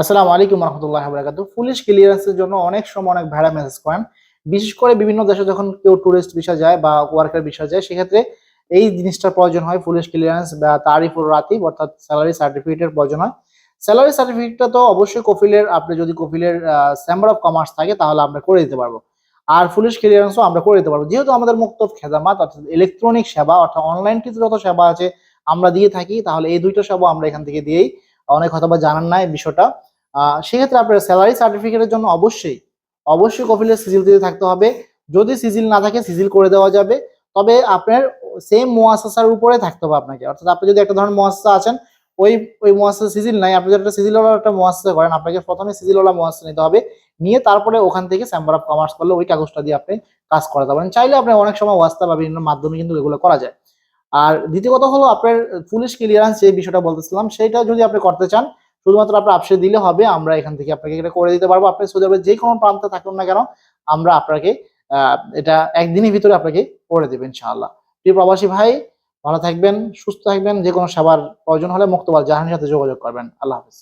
আসসালামু আলাইকুম রহমতুল্লাহ বরাকাত পুলিশ ক্লিয়ারেন্সের জন্য অনেক সময় অনেক ভাড়া মেসেজ করেন। বিশেষ করে বিভিন্ন দেশে যখন কেউ টুরিস্ট ভিসা যায় বা ওয়ার্কার ভিসা যায়, সেক্ষেত্রে এই জিনিসটার প্রয়োজন হয় পুলিশ ক্লিয়ারেন্স বা তারিফুর রাতি, অর্থাৎ স্যালারি সার্টিফিকেটের প্রয়োজন হয়। স্যালারি সার্টিফিকেটটা তো অবশ্যই কফিলের, আপনি যদি কফিলের চেম্বার অফ কমার্স থাকে, তাহলে আমরা করে দিতে পারব। আর পুলিশ ক্লিয়ারেন্সও আমরা করে দিতে পারব। যেহেতু আমাদের মুক্ত খেদামাত, অর্থাৎ ইলেকট্রনিক সেবা, অর্থাৎ অনলাইন কিছু যত সেবা আছে আমরা দিয়ে থাকি, তাহলে এই দুইটা সেবা আমরা এখান থেকে দিয়েই, অনেক হয়তো বা জানান নাই বিষয়টা। সেক্ষেত্রে আপনার স্যালারি সার্টিফিকেটের জন্য অবশ্যই অবশ্যই কপিলের সিজিল দিতে থাকতে হবে। যদি সিজিল না থাকে, সিজিল করে দেওয়া যাবে। তবে আপনার সেম মোয়াসাসার উপরে থাকতে হবে আপনাকে। অর্থাৎ আপনি যদি একটা ধরনের মোয়াসা আছেন, ওই ওই মোয়াসা সিজিল নাই, আপনি যদি একটা সিজিলওয়ালা একটা মোয়াসা করেন, আপনাকে প্রথমে সিজিলওয়ালা মোয়াসা নিতে হবে। নিয়ে তারপরে ওখান থেকে চেম্বার অফ কমার্স করলে ওই কাগজটা দিয়ে আপনি কাজ করাতে পারেন চাইলে আপনি অনেক সময় ওয়াস্তা বা বিভিন্ন মাধ্যমে কিন্তু এগুলো করা যায়। আর দ্বিতীয় কথা হলো আপনার পুলিশ ক্লিয়ারেন্স যে বিষয়টা বলতেছিলাম, সেটা যদি আপনি করতে চান শুধুমাত্র আপনার আপসে দিলে হবে, আমরা এখান থেকে আপনাকে এটা করে দিতে পারব। আপনি সৌদি আরবের যে কোনো প্রান্তে থাকুন না কেন, আমরা আপনাকে এটা একদিনের ভিতরে আপনাকে করে দেবেন ইনশাআল্লাহ। প্রিয় প্রবাসী ভাই, ভালো থাকবেন, সুস্থ থাকবেন যে কোনো সেবার প্রয়োজন হলে মুক্তবাল জাহানের সাথে যোগাযোগ করবেন। আল্লাহ হাফিজ।